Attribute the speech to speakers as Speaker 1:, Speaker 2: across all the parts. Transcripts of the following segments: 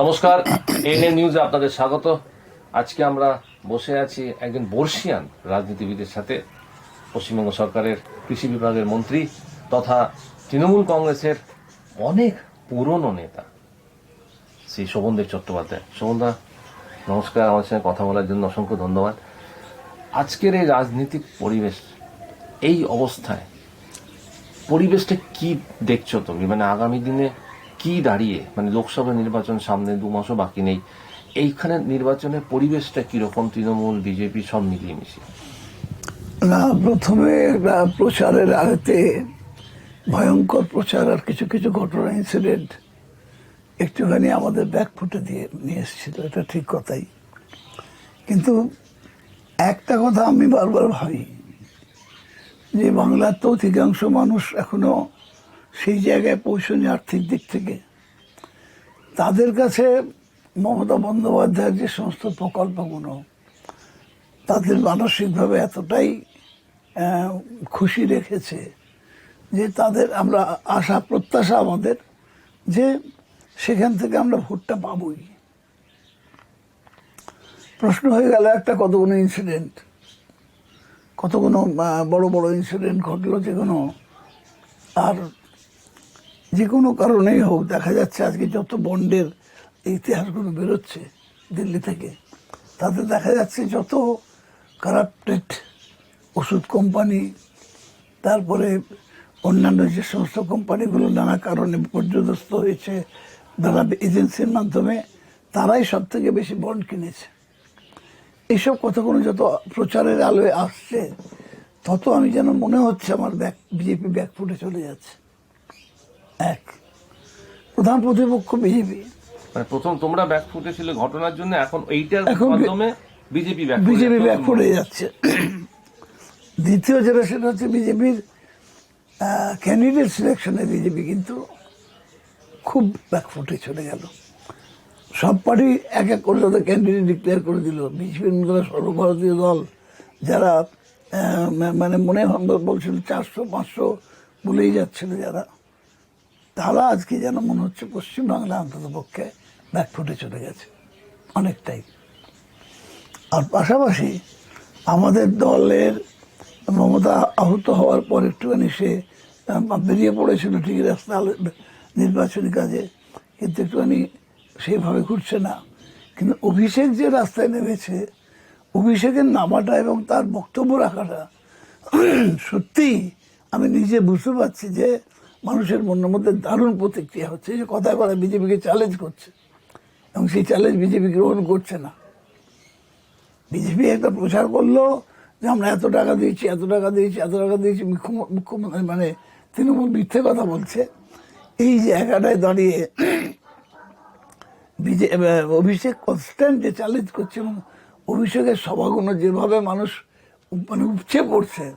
Speaker 1: নমস্কার এনএ নিউজে আপনাদের স্বাগত। আজকে আমরা বসে আছি একজন বর্ষিয়ান রাজনীতিবিদের সাথে, পশ্চিমবঙ্গ সরকারের কৃষি বিভাগের মন্ত্রী তথা তৃণমূল কংগ্রেসের অনেক পুরনো নেতা, শ্রী শোভনদেব চট্টোপাধ্যায়। শোভনদা, নমস্কার আমার সঙ্গে কথা বলার জন্য অসংখ্য ধন্যবাদ। আজকের এই রাজনীতিক পরিবেশ, এই অবস্থায় পরিবেশটা কি দেখছ তুমি? মানে আগামী দিনে কি দাঁড়িয়ে? মানে লোকসভা নির্বাচন সামনে দু মাসও বাকি নেই। এইখানে নির্বাচনের পরিবেশটা কীরকম? তৃণমূল, বিজেপি সব মিলিয়ে মিশিয়ে।
Speaker 2: না, প্রথমে প্রচারের আগেতে ভয়ঙ্কর প্রচার আর কিছু কিছু ঘটনা ইনসিডেন্ট একটুখানি আমাদের ব্যাক ফুটে দিয়ে নিয়ে এসেছিল, এটা ঠিক কথাই। কিন্তু একটা কথা আমি বারবার ভাবি, যে বাংলার তো অধিকাংশ মানুষ এখনও সেই জায়গায় পৌঁছনি আর্থিক দিক থেকে। তাদের কাছে মমতা বন্দ্যোপাধ্যায়ের যে সমস্ত প্রকল্পগুলো, তাদের মানসিকভাবে এতটাই খুশি রেখেছে যে তাদের আমরা আশা, প্রত্যাশা আমাদের যে সেখান থেকে আমরা ভোটটা পাবই। প্রশ্ন হয়ে গেল একটা, কতগুলো ইনসিডেন্ট কতগুলো বড় বড় ইনসিডেন্ট ঘটলো যেগুলো, আর যে কোনো কারণেই হোক, দেখা যাচ্ছে আজকে যত বন্ডের ইতিহাসগুলো বেরোচ্ছে দিল্লি থেকে, তাতে দেখা যাচ্ছে যত কারাপ্টেড ওষুধ কোম্পানি তারপরে অন্যান্য যে সমস্ত কোম্পানিগুলো নানা কারণে পর্যদস্ত হয়েছে, নানা এজেন্সির মাধ্যমে, তারাই সব থেকে বেশি বন্ড কিনেছে। এইসব কথাগুলো যত প্রচারের আলোয় আসছে, তত আমি যেন মনে হচ্ছে আমার ব্যাক বিজেপি ব্যাকফুটে চলে যাচ্ছে। এক। প্রধান প্রতিপক্ষ বিজেপি।
Speaker 1: মানে প্রথম তোমরা ব্যাক ফুটেছিল ঘটনার জন্য এখন এইটার মাধ্যমে বিজেপি
Speaker 2: বিজেপি ব্যাক ফুটে যাচ্ছে। দ্বিতীয় যেটা সেটা হচ্ছে বিজেপির ক্যান্ডিডেট সিলেকশনে বিজেপি কিন্তু খুব ব্যাকফুটে চলে গেল। সব পার্টি এক এক করে তাদের ক্যান্ডিডেট ডিক্লেয়ার করে দিল। বিজেপির মতো সর্বভারতীয় দল যারা মানে মনে বলছিল চারশো পাঁচশো বলেই যাচ্ছিল যারা। তারা আজকে যেন মনে হচ্ছে পশ্চিমবাংলা অন্তত পক্ষে ব্যাকফুটে চলে গেছে। অনেকটাই। আর পাশাপাশি আমাদের দলের মমতা আহত হওয়ার পর একটুখানি সে বেরিয়ে পড়েছিল ঠিক রাস্তা নির্বাচনী কাজে। কিন্তু একটুখানি সেইভাবে ঘুরছে না। কিন্তু অভিষেক যে রাস্তায় নেমেছে, অভিষেকের নামাটা এবং তার বক্তব্য রাখাটা, সত্যিই আমি নিজে বুঝতে পারছি যে মানুষের মনের মধ্যে দারুণ প্রতিক্রিয়া হচ্ছে যে কথায় কথা বিজেপিকে চ্যালেঞ্জ করছে। এবং সেই চ্যালেঞ্জ বিজেপি গ্রহণ করছে না। বিজেপি একটা প্রচার করল যে আমরা এত টাকা দিয়েছি, এত টাকা দিয়েছি, এত টাকা দিয়েছি মুখ্যম- মুখ্যমন্ত্রী মানে তৃণমূল মিথ্যে কথা বলছে। এই জায়গাটায় দাঁড়িয়ে বিজে, এ- অভিষেক কনস্ট্যান্ট যে চ্যালেঞ্জ করছে এবং অভিষেকের সভাগুলো যেভাবে মানুষ মানে উপচে পড়ছে,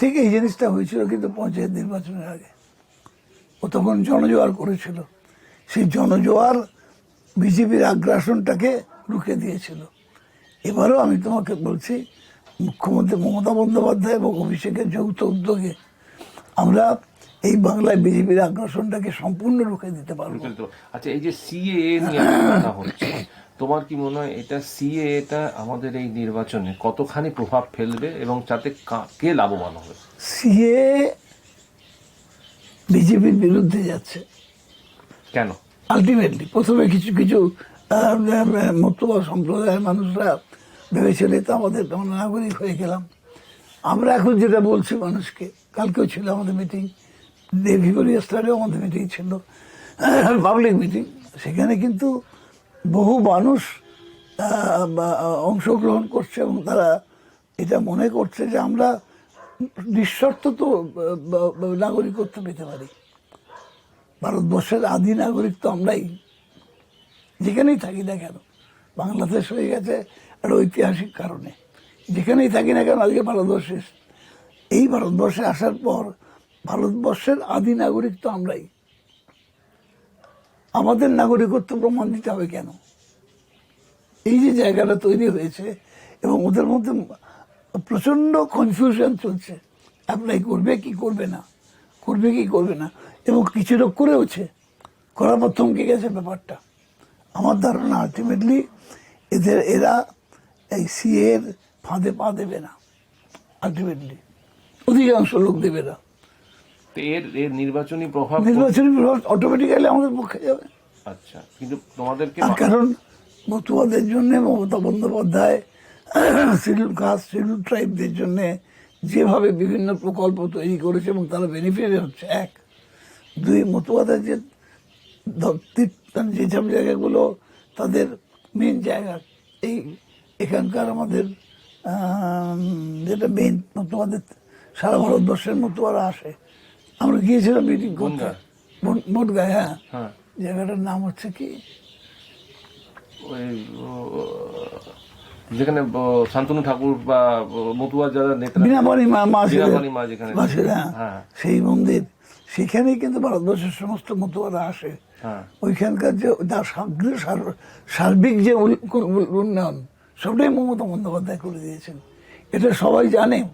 Speaker 2: ঠিক এই জিনিসটা হয়েছিল কিন্তু পঞ্চায়েত নির্বাচনের আগে। ও তখন জনজোয়ার করেছিল। সেই জনজোয়ার বিজেপির আগ্রাসনটাকে রুখে দিয়েছিল। এবারও আমি তোমাকে বলছি মুখ্যমন্ত্রী মমতা বন্দ্যোপাধ্যায় এবং অভিষেকের যৌথ উদ্যোগে আমরা এই বাংলায় বিজেপির আগ্রাসনটাকে সম্পূর্ণ রুখে দিতে পারব।
Speaker 1: আচ্ছা এই যে সিএ নিয়ে একটা কথা হচ্ছে তোমার কি মনে হয় এটা সিএ এটা আমাদের এই নির্বাচনে কতখানি প্রভাব ফেলবে এবং তাতে কে লাভবান হবে?
Speaker 2: সিএ বিজেপির বিরুদ্ধে যাচ্ছে।
Speaker 1: কেন?
Speaker 2: আলটিমেটলি প্রথমে কিছু কিছু আহ, সম্প্রদায়ের মানুষরা ভেবেছিল তো আমাদের আমরা নাগরিক হয়ে গেলাম। আমরা এখন যেটা বলছি মানুষকে কালকেও ছিল আমাদের মিটিং দেবীগড়ি স্তরেও আমাদের মিটিং ছিল পাবলিক মিটিং সেখানে কিন্তু বহু মানুষ অংশগ্রহণ করছে এবং তারা এটা মনে করছে যে আমরা নিঃশর্ত তো নাগরিকত্ব পেতে পারি। ভারতবর্ষের আদি নাগরিক তো আমরাই। যেখানেই থাকি না কেন, বাংলাদেশ হয়ে গেছে একটা ঐতিহাসিক কারণে। যেখানেই থাকি না কেন, আজকে ভারতবর্ষে এই ভারতবর্ষে আসার পর ভারতবর্ষের আদি নাগরিক তো আমরাই। আমাদের নাগরিকত্ব প্রমাণ দিতে হবে কেন? এই যে জায়গাটা তৈরি হয়েছে এবং ওদের মধ্যে প্রচণ্ড কনফিউশন চলছে। অ্যাপ্লাই করবে কি করবে না? করবে কি করবে না? এবং কিছু লোক করেওছে। করার পর থমকে গেছে ব্যাপারটা? আমার ধারণা আলটিমেটলি এদের এরা এই সিএর ফাঁদে পা দেবে না। আলটিমেটলি অধিকাংশ লোক দেবে না।
Speaker 1: তো এর এর নির্বাচনী প্রভাব
Speaker 2: নির্বাচনী অটোমেটিক্যালি আমাদের পক্ষে যাবে।
Speaker 1: আচ্ছা কিন্তু তোমাদেরকে
Speaker 2: কারণ মতুয়াদের জন্য Mamata Bandyopadhyay schedule caste schedule ট্রাইবদের জন্যে যেভাবে বিভিন্ন প্রকল্প তৈরি করেছে এবং তারা বেনিফিট হচ্ছে এক দুই মতুয়াদের যে যেসব জায়গাগুলো তাদের মেন জায়গা এই এখানকার আমাদের যেটা মেন মতুয়াদের সারা ভারতবর্ষের মতুয়ারা আসে। আমরা গিয়েছিলাম মিটিং করতে? বন- হ্যাঁ।
Speaker 1: হ্যাঁ।
Speaker 2: জায়গাটার নাম হচ্ছে কি?
Speaker 1: ওই যেখানে শান্তনু ঠাকুর বা মতুয়া যারা নেতা
Speaker 2: বিনাপানি মা মা
Speaker 1: মা যেখানে
Speaker 2: হ্যাঁ।
Speaker 1: হ্যাঁ।
Speaker 2: সেই মন্দির। সেখানেই কিন্তু ভারতবর্ষের সমস্ত মতুয়ারা আসে।
Speaker 1: হ্যাঁ।
Speaker 2: ওইখানকার যে তার সার্বিক সার- সার্বিক যে উন্নয়ন সবটাই মমতা বন্দ্যোপাধ্যায় করে দিয়েছেন। এটা সবাই জানে।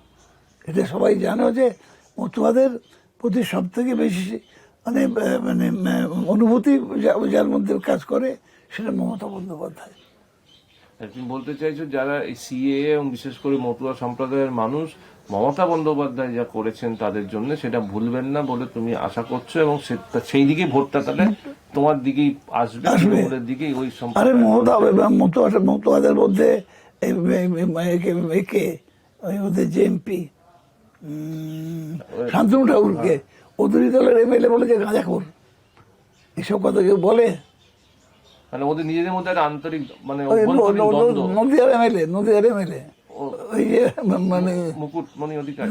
Speaker 2: এটা সবাই জানে যে মতুয়াদের প্রতি সব থেকে বেশি মানে আহ, মানে অনুভূতি যার মধ্যে কাজ করে সেটা মমতা বন্দ্যোপাধ্যায়।
Speaker 1: তুমি বলতে চাইছো যারা এই সিএ এবং বিশেষ করে মতুয়া সম্প্রদায়ের মানুষ মমতা বন্দ্যোপাধ্যায় যা করেছেন তাদের জন্য সেটা ভুলবেন না বলে তুমি আশা করছ এবং সেই দিকেই ভোটটা তাহলে তোমার দিকেই আসবে
Speaker 2: আসবে।
Speaker 1: তৃণমূলের দিকেই ওই
Speaker 2: আরে মমতা এবং মতুয়া মতুয়াদের মধ্যে একে- ওই ওদের যে এমপি শান্তনু ঠাকুরকে ওদেরই দলের এমএলএ বলে যে গাঁজাখোর এসব কথা কেউ বলে?
Speaker 1: মানে ওদের নিজেদের মধ্যে একটা আন্তরিক মানে
Speaker 2: নদীয়ার এমএলএ নদীয়ার এমএলএ। মানে
Speaker 1: মুকুটমণি অধিকারী।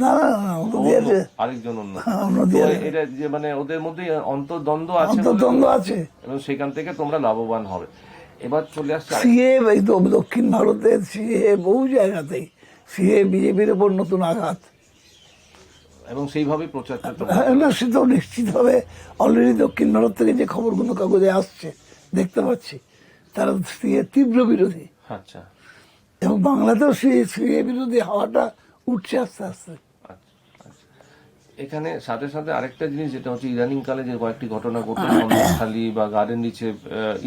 Speaker 1: আরেকজন অন্য।
Speaker 2: হ্যাঁ,
Speaker 1: এটা যে মানে ওদের মধ্যে অন্তর্দ্বন্দ্ব আছে
Speaker 2: অন্তর্দ্বন্দ্ব আছে।
Speaker 1: এবং সেখান থেকে তোমরা লাভবান হবে। এবার চলে আসছে
Speaker 2: সিএ এই তো দক্ষিণ ভারতের সিএ বহু জায়গাতেই। সিএ বিজেপির ওপর নতুন আঘাত।
Speaker 1: এবং সেইভাবে প্রচারটা চলছে।
Speaker 2: হ্যাঁ, না সে তো নিশ্চিতভাবে অলরেডি দক্ষিণ ভারত থেকে যে খবরগুলো কাগজে আসছে দেখতে পাচ্ছি তারা সিএ তীব্র বিরোধী।
Speaker 1: আচ্ছা।
Speaker 2: এবং বাংলাতেও সিএ সিএ বিরোধী হাওয়াটা উঠছে আস্তে আস্তে।
Speaker 1: আচ্ছা। এখানে সাথে সাথে আরেকটা জিনিস যেটা হচ্ছে ইদানিং কালে যে কয়েকটি ঘটনা ঘটছে খালি বা গার্ডেন নিচে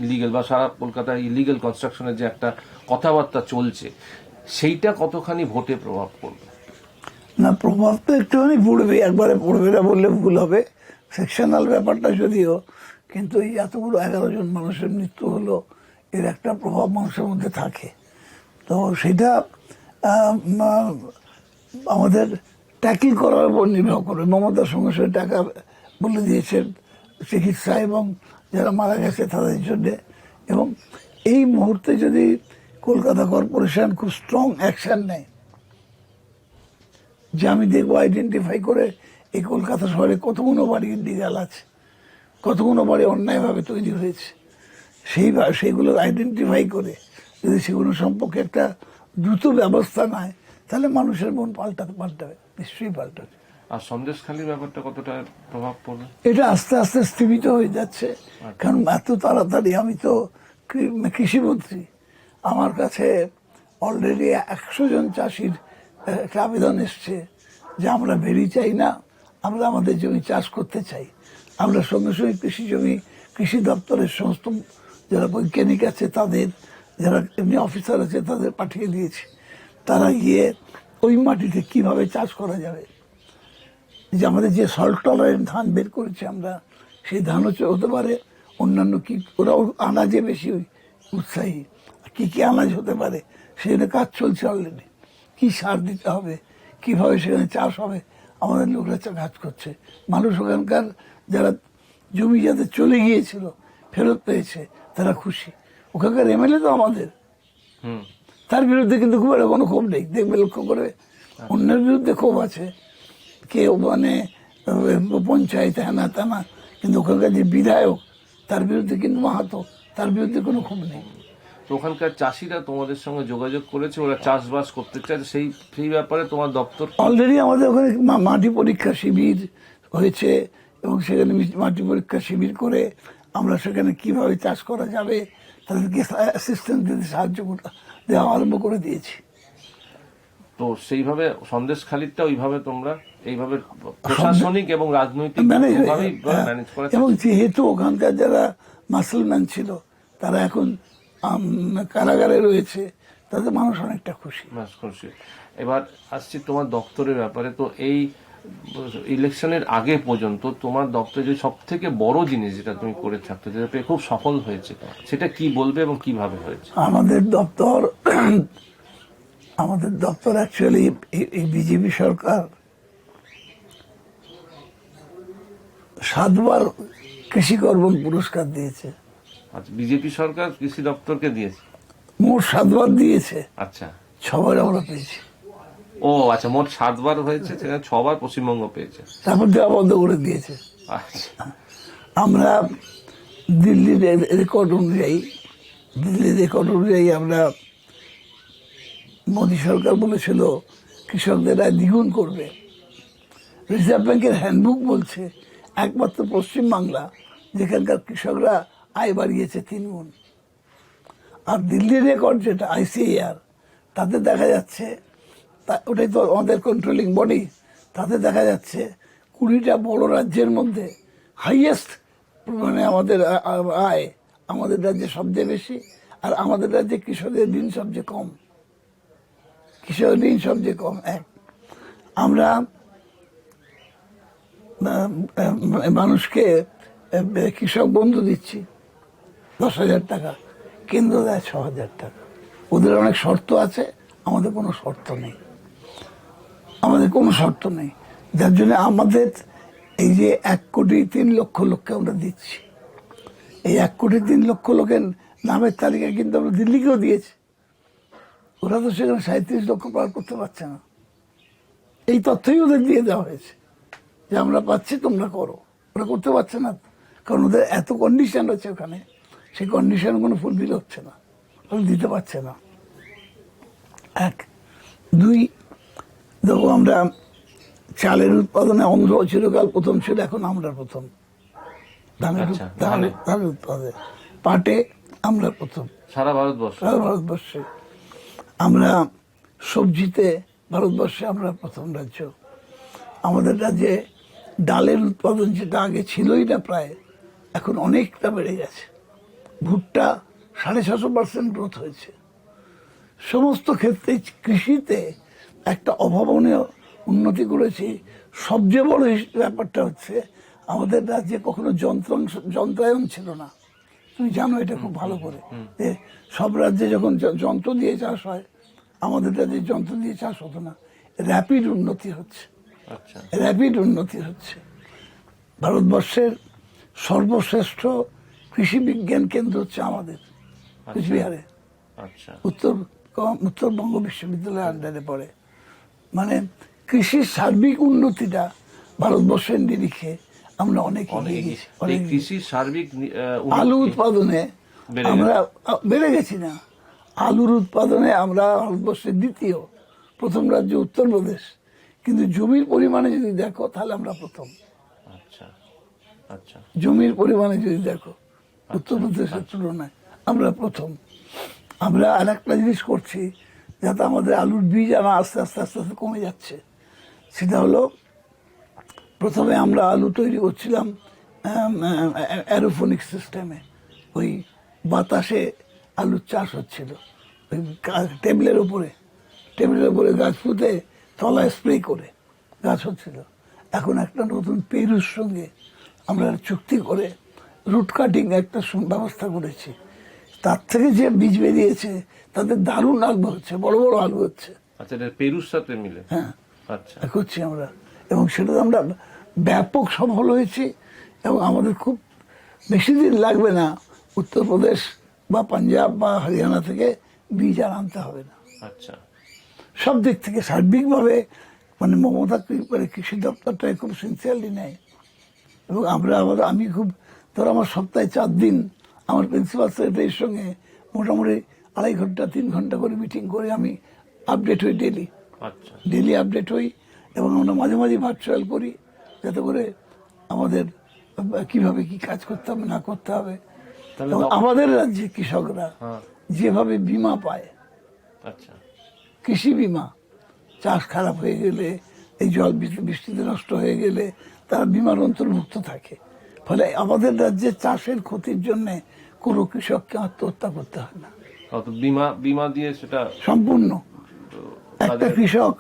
Speaker 1: ইলিগেল বা সারা কলকাতায় ইলিগেল কনস্ট্রাকশনের যে একটা কথাবার্তা চলছে সেইটা কতখানি ভোটে প্রভাব পড়বে?
Speaker 2: না প্রভাব তো একটুখানি পড়বে একবারে পড়বে না বললে ভুল হবে। সেকশনাল ব্যাপারটা যদিও কিন্তু এই এতগুলো এগারো জন মানুষের মৃত্যু হলো, এর একটা প্রভাব মানুষের মধ্যে থাকে। তো সেটা আমাদের ট্যাকিল করার উপর নির্ভর করে। মমতার সঙ্গে সঙ্গে টাকা বলে দিয়েছেন চিকিৎসা এবং যারা মারা গেছে তাদের জন্যে। এবং এই মুহূর্তে যদি কলকাতা কর্পোরেশন খুব স্ট্রং অ্যাকশন নেয়, যে আমি দেখব আইডেন্টিফাই করে এই কলকাতা শহরে কতগুলো বাড়ি ইন্ডিগাল আছে। কতগুলো বাড়ি অন্যায়ভাবে তৈরি হয়েছে। সেই সেইগুলো আইডেন্টিফাই করে যদি সেগুলো সম্পর্কে একটা দ্রুত ব্যবস্থা নেয় তাহলে মানুষের মন পাল্টাতে পাল্টাবে নিশ্চয়ই পাল্টাবে।
Speaker 1: আর সন্দেশখালির ব্যাপারটা কতটা প্রভাব পড়বে?
Speaker 2: এটা আস্তে আস্তে স্থিমিত হয়ে যাচ্ছে। কারণ এত তাড়াতাড়ি আমি তো কৃষিমন্ত্রী। আমার কাছে অলরেডি একশো জন চাষির একটা আবেদন এসছে যে আমরা বেরি চাই না আমরা আমাদের জমি চাষ করতে চাই। আমরা সঙ্গে সঙ্গে কৃষি জমি, কৃষি দপ্তরের সমস্ত যারা বৈজ্ঞানিক আছে তাদের, যারা এমনি অফিসার আছে তাদের পাঠিয়ে দিয়েছে। তারা গিয়ে ওই মাটিতে কীভাবে চাষ করা যাবে? যে আমাদের যে সল্ট টলারেন্ট ধান বের করেছি আমরা, সেই ধান হচ্ছে হতে পারে অন্যান্য কি, ওরাও আনাজে বেশি উৎসাহী। কি কি আনাজ হতে পারে? সেখানে কাজ চলছে অলরেডি কী সার দিতে হবে? কীভাবে সেখানে চাষ হবে? আমাদের লোকরা কাজ করছে। মানুষ ওখানকার যারা জমি যাদের চলে গিয়েছিল ফেরত পেয়েছে তারা খুশি। ওখানকার এমএলএ তো আমাদের।
Speaker 1: হুম।
Speaker 2: তার বিরুদ্ধে কিন্তু খুব একটা কোনো ক্ষোভ নেই। দেখবে লক্ষ্য করে অন্যের বিরুদ্ধে ক্ষোভ আছে। কেউ মানে পঞ্চায়েত হ্যানা তেনা কিন্তু ওখানকার যে বিধায়ক তার বিরুদ্ধে কিন্তু মাহাতো তার বিরুদ্ধে কোনো ক্ষোভ নেই।
Speaker 1: তো ওখানকার চাষিরা তোমাদের সঙ্গে যোগাযোগ করেছে ওরা চাষবাস করতে চায় সেই সেই ব্যাপারে তোমার দপ্তর
Speaker 2: অলরেডি আমাদের ওখানে মাটি পরীক্ষা শিবির হয়েছে। এবং সেখানে মাটি পরীক্ষা শিবির করে আমরা সেখানে কীভাবে চাষ করা যাবে তাদেরকে অ্যাসিস্ট্যান্ট দিতে সাহায্য দেওয়া আরম্ভ করে দিয়েছি।
Speaker 1: তো সেইভাবে সন্দেশখালিটা ওইভাবে তোমরা এইভাবে প্রশাসনিক এবং রাজনৈতিক
Speaker 2: ম্যানেজ
Speaker 1: করা
Speaker 2: এবং যেহেতু ওখানকার যারা মাসলম্যান ছিল তারা এখন কারাগারে রয়েছে তাতে মানুষ অনেকটা খুশি।
Speaker 1: খুশি। এবার আসছি তোমার দপ্তরের ব্যাপারে। তো এই ইলেকশনের আগে পর্যন্ত তোমার দপ্তরে যে সব থেকে বড় জিনিস যেটা তুমি করে থাকতো যেটা পেয়ে খুব সফল হয়েছে সেটা কি বলবে এবং কীভাবে হয়েছে?
Speaker 2: আমাদের দপ্তর আমাদের দপ্তর অ্যাকচুয়ালি এই বিজেপি সরকার সাতবার কৃষি কর্মণ পুরস্কার দিয়েছে।
Speaker 1: আচ্ছা বিজেপি সরকার কৃষি দপ্তরকে দিয়েছে?
Speaker 2: মোট সাতবার দিয়েছে।
Speaker 1: আচ্ছা।
Speaker 2: ছবার আমরা পেয়েছি।
Speaker 1: ও আচ্ছা মোট সাতবার হয়েছে সেখানে ছবার পশ্চিমবঙ্গ পেয়েছে।
Speaker 2: তারপর দেওয়া বন্ধ করে দিয়েছে।
Speaker 1: আচ্ছা।
Speaker 2: আমরা দিল্লির রেকর্ড অনুযায়ী দিল্লির রেকর্ড অনুযায়ী আমরা মোদী সরকার বলেছিল কৃষকদের আয় দ্বিগুণ করবে। রিজার্ভ ব্যাংকের হ্যান্ডবুক বলছে একমাত্র পশ্চিমবাংলা যেখানকার কৃষকরা আয় বাড়িয়েছে তিন গুণ আর দিল্লির রেকর্ড যেটা আইসিএআর তাতে দেখা যাচ্ছে তা- ওটাই তো আমাদের কন্ট্রোলিং বডি তাতে দেখা যাচ্ছে কুড়িটা বড় রাজ্যের মধ্যে হাইয়েস্ট মানে আমাদের আয় আমাদের রাজ্যে সবচেয়ে বেশি আর আমাদের রাজ্যে কৃষকদের ঋণ সবচেয়ে কম। কৃষক ঋণ সবচেয়ে কম, এক। আমরা মানুষকে কৃষক বন্ধু দিচ্ছি, দশ হাজার টাকা, কেন্দ্র দেয় ছ হাজার টাকা। ওদের অনেক শর্ত আছে, আমাদের কোনো শর্ত নেই। আমাদের কোনো শর্ত নেই। যার জন্য আমাদের এই যে এক কোটি তিন লক্ষ লোককে আমরা দিচ্ছি। এই এক কোটি তিন লক্ষ লোকের নামের তালিকা কিন্তু আমরা দিল্লিকেও দিয়েছি। ওরা তো সেখানে সাঁত্রিশ লক্ষ পার করতে পারছে না। এই তথ্যই ওদের দিয়ে দেওয়া হয়েছে যে আমরা পাচ্ছি, তোমরা করো। ওরা করতে পারছে না। কারণ ওদের এত কন্ডিশন রয়েছে ওখানে, সেই কন্ডিশন কোনো ফুলফিল হচ্ছে না। ওরা দিতে পারছে না। এক। দুই দেখো আমরা চালের উৎপাদনে অন্ধ্র চিরকাল প্রথম ছিল এখন আমরা প্রথম। ধানের
Speaker 1: আচ্ছা,
Speaker 2: ধানের ধানের উৎপাদনে পাটে আমরা প্রথম।
Speaker 1: সারা ভারতবর্ষ?
Speaker 2: সারা ভারতবর্ষে। আমরা সবজিতে ভারতবর্ষে আমরা প্রথম রাজ্য। আমাদের রাজ্যে ডালের উৎপাদন যেটা আগে ছিলই না প্রায় এখন অনেকটা বেড়ে গেছে। ভুট্টা সাড়ে ছশো পার্সেন্ট গ্রোথ হয়েছে। সমস্ত ক্ষেত্রে কৃষিতে একটা অভাবনীয় উন্নতি করেছি। সবচেয়ে বড় ব্যাপারটা হচ্ছে আমাদের রাজ্যে কখনো যন্ত্রাংশ যন্ত্রায়ন ছিল না। তুমি জানো এটা খুব ভালো করে। যে সব রাজ্যে যখন যন্ত্র দিয়ে চাষ হয় আমাদের রাজ্যে যন্ত্র দিয়ে চাষ হতো না। র্যাপিড উন্নতি হচ্ছে।
Speaker 1: আচ্ছা।
Speaker 2: র্যাপিড উন্নতি হচ্ছে। ভারতবর্ষের সর্বশ্রেষ্ঠ কৃষি বিজ্ঞান কেন্দ্র হচ্ছে আমাদের কুচবিহারে।
Speaker 1: আচ্ছা।
Speaker 2: উত্তর উত্তরবঙ্গ বিশ্ববিদ্যালয়ের আন্ডারে পড়ে। মানে কৃষির সার্বিক উন্নতিটা ভারতবর্ষের নিরিখে আমরা অনেক
Speaker 1: অনেক কৃষির সার্বিক
Speaker 2: আলু উৎপাদনে আমরা বেড়ে গেছি না। আলুর উৎপাদনে আমরা ভারতবর্ষের দ্বিতীয় প্রথম রাজ্য উত্তরপ্রদেশ। কিন্তু জমির পরিমাণে যদি দেখো তাহলে আমরা প্রথম।
Speaker 1: আচ্ছা আচ্ছা।
Speaker 2: জমির পরিমাণে যদি দেখো উত্তরপ্রদেশের তুলনায় আমরা প্রথম। আমরা আর একটা জিনিস করছি যাতে আমাদের আলুর বীজ আনা আস্তে আস্তে আস্তে আস্তে কমে যাচ্ছে। সেটা হলো, প্রথমে আমরা আলু তৈরি করছিলাম অ্যারোফোনিক সিস্টেমে ওই বাতাসে আলুর চাষ হচ্ছিল। ওই টেবিলের উপরে। টেবিলের উপরে গাছ পুঁতে তলায় স্প্রে করে গাছ হচ্ছিল। এখন একটা নতুন পেরুর সঙ্গে আমরা চুক্তি করে রুট কাটিং একটা ব্যবস্থা করেছি। তার থেকে যে বীজ বেরিয়েছে তাতে দারুণ আলু হচ্ছে বড় বড় আলু হচ্ছে।
Speaker 1: আচ্ছা এটা পেরুর সাথে মিলে?
Speaker 2: হ্যাঁ।
Speaker 1: আচ্ছা।
Speaker 2: করছি আমরা। এবং সেটাতে আমরা ব্যাপক সফল হয়েছি এবং আমাদের খুব বেশি দিন লাগবে না উত্তরপ্রদেশ বা পাঞ্জাব বা হরিয়ানা থেকে বীজ আর আনতে হবে না।
Speaker 1: আচ্ছা।
Speaker 2: সব দিক থেকে সার্বিকভাবে মানে মমতা মানে কৃষি দপ্তরটাই খুব সিনসিয়ারলি নেয়। এবং আমরা আবার আমি খুব ধরো আমার সপ্তাহে চার দিন আমার প্রিন্সিপাল সেক্রেটারির সঙ্গে মোটামুটি আড়াই ঘণ্টা তিন ঘণ্টা করে মিটিং করে আমি আপডেট হই ডেলি ডেলি আপডেট হই এবং আমরা মাঝে মাঝে ভার্চুয়াল করি যাতে করে আমাদের কীভাবে কি কাজ করতে হবে না করতে হবে। এবং আমাদের রাজ্যে কৃষকরা
Speaker 1: হ্যাঁ।
Speaker 2: যেভাবে বিমা পায়
Speaker 1: আচ্ছা।
Speaker 2: কৃষি বিমা চাষ খারাপ হয়ে গেলে এই জল বৃষ্টিতে নষ্ট হয়ে গেলে তারা বিমার অন্তর্ভুক্ত থাকে। ফলে আমাদের রাজ্যে চাষের ক্ষতির জন্য কোনো কৃষককে আত্মহত্যা করতে হয় না।
Speaker 1: বিমা বিমা দিয়ে সেটা
Speaker 2: সম্পূর্ণ। একটা কৃষক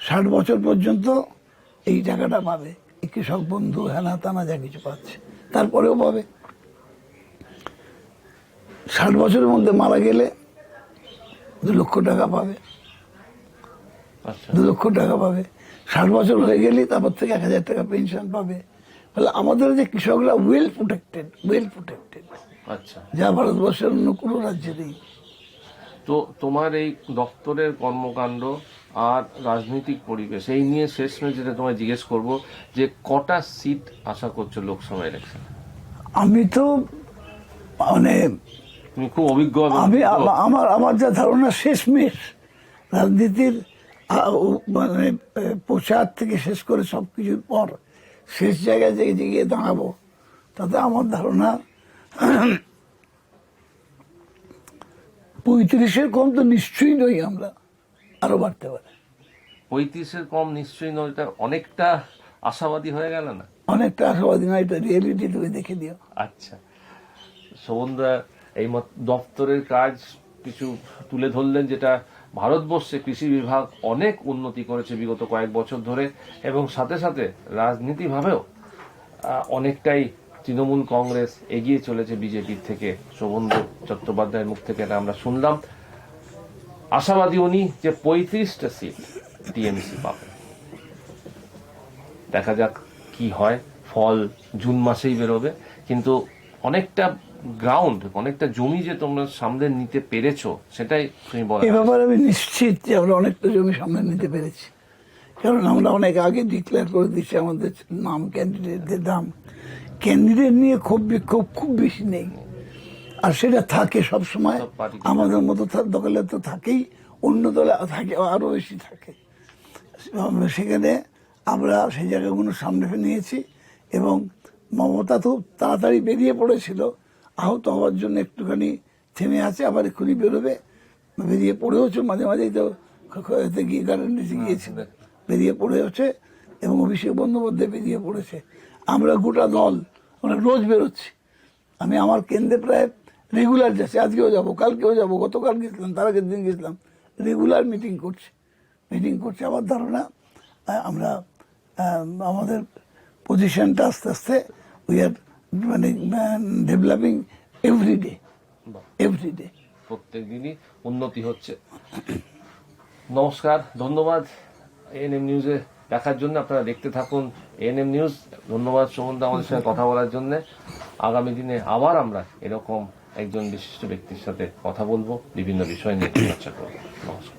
Speaker 2: ষাট বছর পর্যন্ত এই টাকাটা পাবে এই কৃষক বন্ধু হেনা তানা যা কিছু পাচ্ছে তারপরেও পাবে। ষাট বছরের মধ্যে মারা গেলে দু লক্ষ টাকা পাবে।
Speaker 1: আচ্ছা।
Speaker 2: দু লক্ষ টাকা পাবে। ষাট বছর হয়ে গেলে তারপর থেকে এক হাজার টাকা পেনশন পাবে। ফলে আমাদের যে কৃষকরা ওয়েল প্রোটেক্টেড ওয়েল প্রোটেক্টেড
Speaker 1: আচ্ছা।
Speaker 2: যা ভারতবর্ষের অন্য কোনো রাজ্যে নেই
Speaker 1: তো তোমার এই দপ্তরের কর্মকাণ্ড আর রাজনৈতিক পরিবেশ এই নিয়ে শেষমেশ যেটা তোমায় জিজ্ঞেস করব যে কটা সিট আশা করছ লোকসভা ইলেকশন
Speaker 2: আমি তো মানে
Speaker 1: তুমি খুব অভিজ্ঞ
Speaker 2: আমি আমার আমার যা ধারণা শেষমেশ রাজনীতির মানে প্রচার থেকে শেষ করে সব কিছুর পর শেষ জায়গায় যে গিয়ে দাঁড়াবো তাতে আমার ধারণা পঁয়ত্রিশের কম তো নিশ্চয়ই নই আমরা আরও বাড়তে পারে।
Speaker 1: পঁয়ত্রিশের কম নিশ্চয়ই নয় এটা অনেকটা আশাবাদী হয়ে গেল না?
Speaker 2: অনেকটা আশাবাদী না এটা রিয়েলিটি তুমি দেখে দিও।
Speaker 1: আচ্ছা। শোভনদা এই দপ্তরের কাজ কিছু তুলে ধরলেন যেটা ভারতবর্ষে কৃষি বিভাগ অনেক উন্নতি করেছে বিগত কয়েক বছর ধরে এবং সাথে সাথে রাজনীতিভাবেও অনেকটাই তৃণমূল কংগ্রেস এগিয়ে চলেছে বিজেপির থেকে। শোভনদু চট্টোপাধ্যায়ের মুখ থেকে এটা আমরা শুনলাম। আশাবাদী উনি যে পঁয়ত্রিশটা সিট টিএমসি পাবে। দেখা যাক কি হয়। ফল জুন মাসেই বেরোবে। কিন্তু অনেকটা গ্রাউন্ড অনেকটা জমি যে তোমরা সামনে নিতে পেরেছ সেটাই তুমি বলো
Speaker 2: এ ব্যাপারে আমি নিশ্চিত যে আমরা অনেকটা জমি সামনে নিতে পেরেছি। কারণ আমরা অনেক আগে ডিক্লেয়ার করে দিচ্ছি আমাদের নাম ক্যান্ডিডেটদের নাম ক্যান্ডিডেট নিয়ে ক্ষোভ বিক্ষোভ খুব বেশি নেই। আর সেটা থাকে সব সময় আমাদের মতো দলে তো থাকেই। অন্য দলে থাকে আরও বেশি থাকে। আমরা সেখানে আমরা সেই জায়গাগুলো সামনে নিয়েছি এবং মমতা তো তাড়াতাড়ি বেরিয়ে পড়েছিল। আহত হওয়ার জন্য একটুখানি থেমে আছে আবার এক্ষুনি বেরোবে। বেরিয়ে পড়েওছে মাঝে মাঝেই তো গিয়ে গার্ডেন নিচে গিয়েছিল। বেরিয়ে পড়েওছে এবং অভিষেক বন্দ্যোপাধ্যায় বেরিয়ে পড়েছে। আমরা গোটা দল আমরা রোজ বেরোচ্ছি। আমি আমার কেন্দ্রে প্রায় রেগুলার যাচ্ছি। আজকেও যাব কালকেও যাব গতকাল গেছিলাম তার আগের দিন গেছিলাম। রেগুলার মিটিং করছি। মিটিং করছি আমার ধারণা আমরা আমাদের পজিশনটা আস্তে আস্তে উই আর মানে ডেভেলপিং এভরিডে। এভরিডে
Speaker 1: প্রত্যেক দিনই উন্নতি হচ্ছে। নমস্কার ধন্যবাদ এএনএম নিউজে দেখার জন্য। আপনারা দেখতে থাকুন এএনএম নিউজ ধন্যবাদ সুমনদা আমাদের সঙ্গে কথা বলার জন্য। আগামী দিনে আবার আমরা এরকম একজন বিশিষ্ট ব্যক্তির সাথে কথা বলব। বিভিন্ন বিষয় নিয়ে চর্চা করব। নমস্কার।